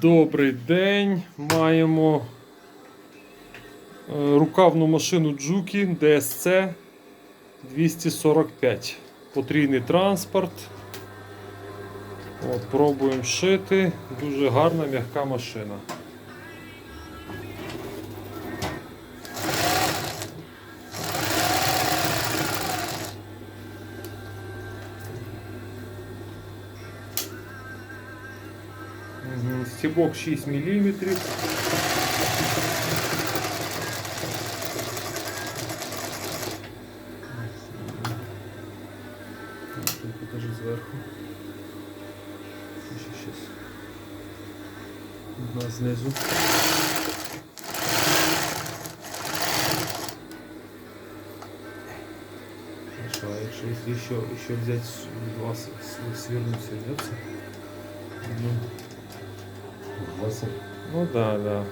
Добрий день. Маємо е, рукавну машину Джукі DSC 245. Потрійний транспорт. От, пробуємо шити. Дуже гарна м'яка машина. Стебок 6 мм. Покажу зверху. Одна знизу. Хорошо, а если еще, еще взять два свернуть, свернется. Одну. 8. Ну так, да, так. Да.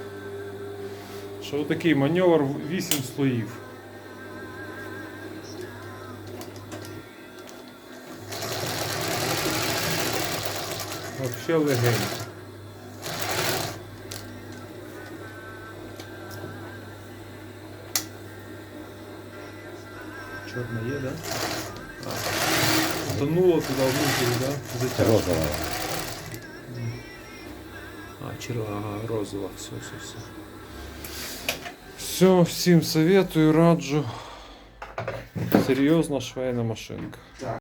Що такий маневр 8 слоїв. Вообще легенько. Чорна є, да? Тонуло туди внутрі, да? Затяжка. Розова. А, розова, все, все, все. Все, всім советую, раджу. Серйозна швейна машинка.